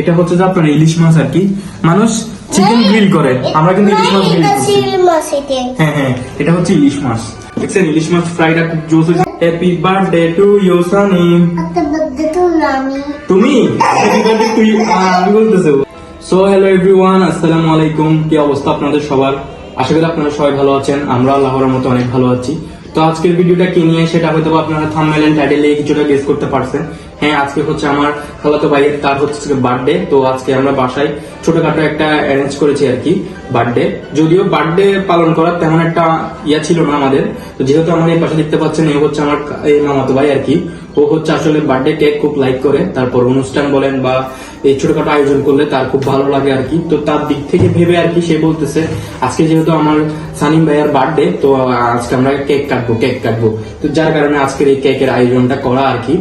এটা হচ্ছে যে আপনার ইলিশ মাছ আর কি। মানুষ চিকেন গ্রিল করে। আমরা কিন্তু ইলিশ মাছ গ্রিল করছি। এটা। হ্যাঁ হ্যাঁ এটা হচ্ছে ইলিশ মাছ। দেখছেন ইলিশ মাছ ফ্রাইটা খুব জোস হয়েছে। Happy birthday to you Sunny তুমি? হ্যাপি বার্থডে টু ইউ আমি বলতেছো। সো হ্যালো এভরিওয়ান আসসালামু আলাইকুম। কি অবস্থা আপনাদের সবার? আশা করি আপনারা সবাই ভালো আছেন। আমরা আল্লাহর মতো অনেক ভালো আছি। তো আজকের ভিডিওটা কি নিয়ে সেটা হয়তো আপনারা থাম্বনেল এন্ড টাইটেলে কিছুটা গেস করতে পারছেন। হ্যাঁ আজকে হচ্ছে আমার খালাতো ভাইয়ের, তার হচ্ছে বার্থডে তো আজকে আমরা বাসায় ছোটখাটো একটা অ্যারেঞ্জ করেছি আর কি বার্থডে যদিও বার্থডে পালন করার তেমন একটা ইয়া ছিল না আমাদের, তো যেহেতু আমার এই পাশে দেখতে পাচ্ছেন এই হচ্ছে আমার এই মামাতো ভাই আর কি। ও হচ্ছে আসলে বার্থডে কেক খুব লাইক করে, তারপর অনুষ্ঠান বলেন বা এই ছোটখাটো আয়োজন করলে তার খুব ভালো লাগে আর কি। তো তার দিক থেকে ভেবে আর কি সে বলতেছে, আজকে যেহেতু আমার সানিম ভাইয়ার বার্থডে তো আজকে আমরা কেক কাটবো কেক কাটবো। তো যার কারণে আজকের এই কেকের আয়োজনটা করা আর কি।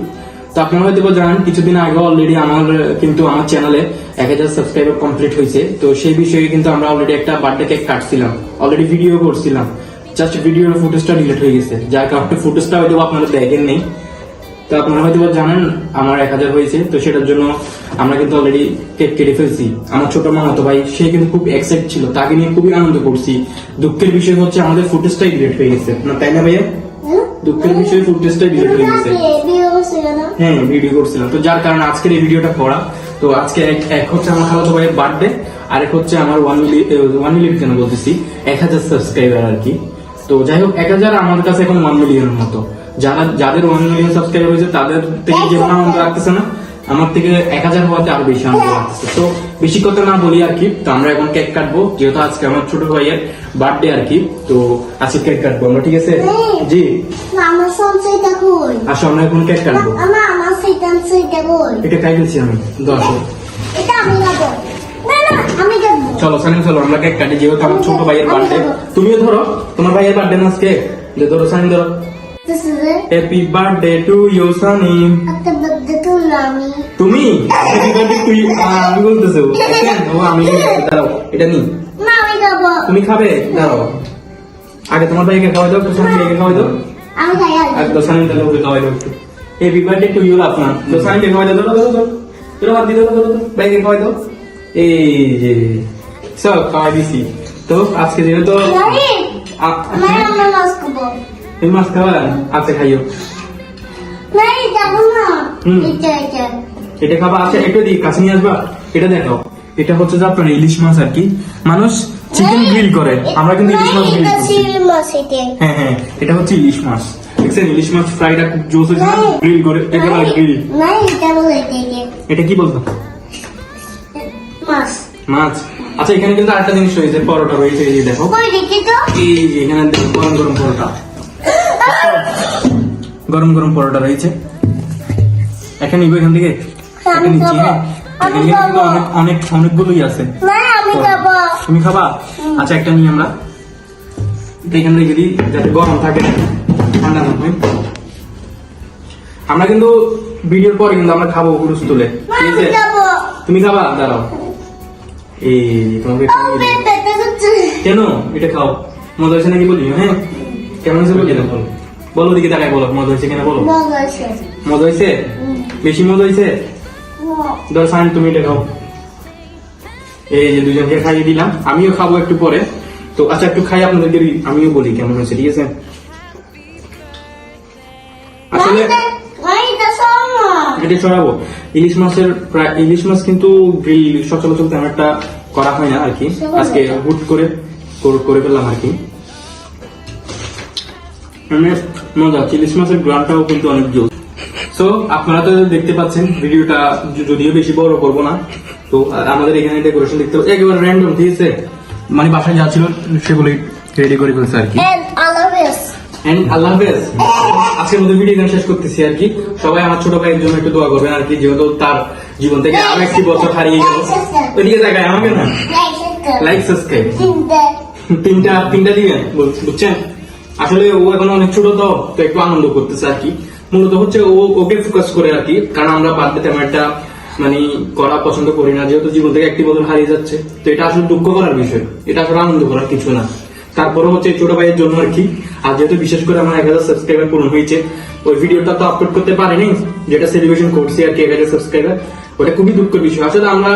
তো আপনারা হয়তো জানেন, কিছুদিন আগে অলরেডি আমার, কিন্তু আমার চ্যানেলে এক হাজার সাবস্ক্রাইবার কমপ্লিট হয়েছে। তো সেই বিষয়ে কিন্তু আমরা অলরেডি একটা বার্থডে কেক কাটছিলাম। অলরেডি ভিডিও করছিলাম। জাস্ট ভিডিওর ফুটেজটা ডিলিট হয়ে গেছে। যার কারণে ফুটেজটা হয়তো আপনারা দেখেন নেই। তো আপনারা হয়তো জানেন, আমার এক হাজার হয়েছে। তো সেটার জন্য আমরা কিন্তু অলরেডি কেক কেটে ফেলছি। আমার ছোট মামাতো ভাই, সে কিন্তু খুব এক্সাইট ছিল। তাকে নিয়ে খুবই আনন্দ করছি। দুঃখের বিষয় হচ্ছে আমাদের ফুটেজটাই ডিলিট হয়ে গেছে। না, তাই না ভাইয়া? দুঃখের বিষয় ফুটেজটাই ডিলিট হয়ে গেছে হ্যাঁ ভিডিও করছিলাম তো যার কারণে আজকের এই ভিডিওটা করা। তো আজকে এক- এক হচ্ছে আমার খালাতো ভাইয়ের বার্থডে আর এক হচ্ছে আমার ওয়ান মিলিয়ন ওয়ান মিলিয়ন কেন বলতেছি? এক হাজার সাবস্ক্রাইবার আর কি। তো যাই হোক এক হাজার আমার কাছে এখন ওয়ান মিলিয়নের মতো। যারা যাদের ওয়ান মিলিয়ন সাবস্ক্রাইবার হয়েছে তাদের থেকে যে আনন্দ রাখতেছে না আমার থেকে এক হাজার হওয়াতে আরও বেশি আনন্দ লাগতেছে। তো বেশি কথা না বলি আর কি তো আমরা এখন কেক কাটবো যেহেতু আজকে আমার ছোট ভাইয়ের বার্থডে আর কি তো আজকে কেক কাটবো আমরা ঠিক আছে? জি। আমার সংসারটা কই? আসো আমরা এখন কেক কাটবো। এটা খাই ফেলছি আমি দশ খাব। চলো সানিম চলো আমরা কেক কাটি যেহেতু আমার ছোট ভাইয়ের বার্থডে তুমিও ধরো তোমার ভাইয়ের বার্থডে না আজকে? ধরো সানিম ধরো. হ্যাপি বার্থডে টু ইউ আমি তুমি? হ্যাপি বার্থডে টু ইউ আমি বলতেছো ও আমি দাঁড়াও এটা নি তুমি খাবে? দাঁড়াও। আগে তোমার ভাইকে খাওয়াই দাও সানিম ভাইকে খাওয়াই দাও। আমি খাই আর আগে তো সানিম তাহলে ওকে খাওয়াই দাও হ্যাপি বার্থডে টু ইউ আপনার তো সানিমকে খাওয়াই দাও ধরো ধরো ধরো হাত দিয়ে ধরো ধরো ভাইকে খাওয়াই দাও। এই যে সব খাওয়াই দিছি। তো আজকে যেহেতু আরে আ- আমার আমার মাছ তুমি মাছ খাবা আচ্ছা খাইও। না এটা না। হুম। এটা এটা। এটা খাবা আচ্ছা একটু দিই কাছে নিয়ে আসবা। এটা দেখাও। এটা হচ্ছে যে আপনার ইলিশ মাছ আর কি। মানুষ চিকেন গ্রিল করে। আমরা কিন্তু ইলিশ মাছ গ্রিল করছি। হ্যাঁ হ্যাঁ এটা হচ্ছে ইলিশ মাছ। দেখছেন ইলিশ মাছ ফ্রাইটা খুব জোস হয়েছে গ্রিল করে একেবারে গ্রিল এটা কি বলতো? মাছ। মাছ। আচ্ছা এখানে কিন্তু আরেকটা জিনিস রয়েছে পরোটা রয়েছে এই দেখো। দেখি এখানে দেখো গরম গরম পরোটা। গরম গরম পরোটা রয়েছে। একটা নিবো এখান থেকে। একটা নিচ্ছি। হ্যাঁ এখানে কিন্তু অনেক অনেক অনেকগুলোই আছে। না আমি খাব। তুমি খাবা? আচ্ছা একটা নিই আমরা। এখান থেকে যদি যাতে গরম থাকে ঠান্ডা না হয়। আমরা কিন্তু ভিডিওর পরে কিন্তু আমরা খাব পুরুষ তুলে ঠিক আছে? তুমি খাবা? দাঁড়াও। এই তোমাকে কেন? এটা খাও। মজা হয়েছে নাকি বলি হ্যাঁ? কেমন হয়েছে বলি না বলো দিকে তাকায় বলো মজা হয়েছে কিনা বলো? মজা হয়েছে। বেশি মজা হয়েছে? ধর সাইন তুমি এটা খাও। এই যে দুজনকে খাইয়ে দিলাম আমিও খাব একটু পরে। তো আচ্ছা একটু খাই আপনাদেরকে আমিও বলি কেমন হয়েছে ঠিক আছে? আসলে এটা সমা ছড়াবো ইলিশ মাছের প্রায় ইলিশ মাছ কিন্তু গ্রিল সচরাচর তেমন একটা করা হয় না আর কি। আজকে হুট করে কর- করে ফেললাম আর কি। মানে মজা। ইলিশ মাছের কিন্তু অনেক জোর সো আপনারা তো দেখতে পাচ্ছেন ভিডিওটা যদিও বেশি বড় করব না তো আর আমাদের এখানে ডেকোরেশন দেখতে পাচ্ছি একেবারে র্যান্ডম আছে? মানে বাসায় যা ছিল সেগুলোই রেডি করে ফেলছে আর কি। এন্ড আল্লাহ হাফেজ। আজকের মধ্যে ভিডিও এখানে শেষ করতেছি আর কি। সবাই আমার ছোট ভাইয়ের জন্য একটু দোয়া করবেন আর কি যেহেতু তার জীবন থেকে আরও একটি বছর হারিয়ে গেল। ওইদিকে জায়গায় আমাকে না? লাইক সাবস্ক্রাইব তিনটা তিনটা দিবেন বুঝছেন? আসলে ও এখন অনেক ছোট তো তো একটু আনন্দ করতেছে আর কি। মূলত হচ্ছে ও ওকে ফোকাস করে আর কি, কারণ আমরা বার্থডে তেমন একটা মানে করা পছন্দ করি না, যেহেতু জীবন থেকে একটি বছর হারিয়ে যাচ্ছে। তো এটা আসলে দুঃখ করার বিষয়, এটা আসলে আনন্দ করার কিছু না। তারপরে হচ্ছে ছোট ভাইয়ের জন্য আর কি, আর যেহেতু বিশেষ করে আমার এক হাজার সাবস্ক্রাইবার পূরণ হয়েছে, ওই ভিডিওটা তো আপলোড করতে পারিনি, যেটা সেলিব্রেশন করছি আর কি এক হাজার সাবস্ক্রাইবার ওটা খুবই দুঃখের বিষয়। আসলে আমরা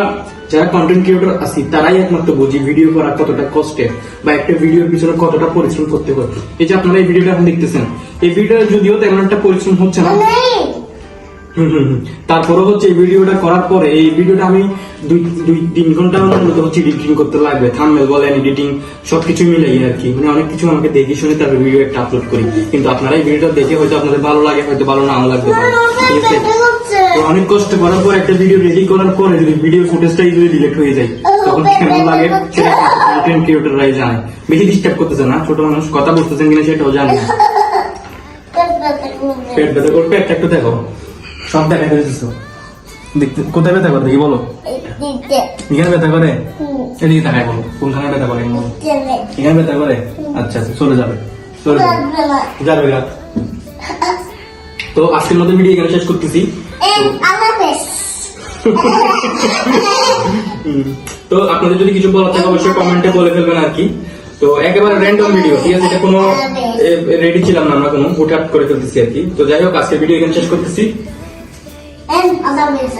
যারা কন্টেন্ট ক্রিয়েটর আছি তারাই একমাত্র বুঝি ভিডিও করা কতটা কষ্টের বা একটা ভিডিওর পিছনে কতটা পরিশ্রম করতে হয় এই যে আপনারা এই ভিডিওটা এখন দেখতেছেন এই ভিডিওটা যদিও তেমন একটা পরিশ্রম হচ্ছে না। তারপরে হচ্ছে এই ভিডিওটা করার পরে এই ভিডিওটা আমি দুই দুই তিন ঘণ্টা মূলত হচ্ছে এডিটিং করতে লাগবে থাম্বনেল বলেন এডিটিং সবকিছু মিলাই আর কি মানে অনেক কিছু আমাকে দেখে শুনে তারপর ভিডিও একটা আপলোড করি কিন্তু আপনারা এই ভিডিওটা দেখে হয়তো আপনাদের ভালো লাগে হয়তো ভালো নাও লাগতে পারে ঠিক আছে তো অনেক কষ্ট করার পর একটা ভিডিও রেডি করার পরে যদি ভিডিও ফুটেজটাই যদি ডিলিট হয়ে যায় তখন কেমন লাগে? সেটা কন্টেন্ট ক্রিয়েটররাই জানে। বেশি ডিস্টার্ব করতেছে না ছোট মানুষ কথা বলতেছেন কিনা সেটাও জানে না। পেট ব্যথা একটা একটু দেখো। সব দেখা ফেলেছিস দেখতে কোথায় ব্যথা করে? দেখি বলো। এখানে ব্যথা করে? এদিকে বলো। কোনখানে ব্যথা করে? এখানে ব্যথা করে? আচ্ছা আচ্ছা চলে যাবে। চলে যাবে। যাবে। তো আজকের মতো ভিডিও এখানে শেষ করতেছি। তো আপনাদের যদি কিছু বলার থাকে অবশ্যই কমেন্টে বলে ফেলবেন আর কি। তো একেবারে র্যান্ডম ভিডিও ঠিক আছে? এটা কোনো রেডি ছিলাম না আমরা কোনো হুটহাট করে ফেলতেছি আর কি। তো যাই হোক আজকের ভিডিও এখানে শেষ করতেছি।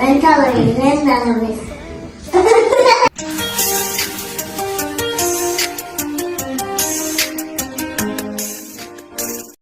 And and and.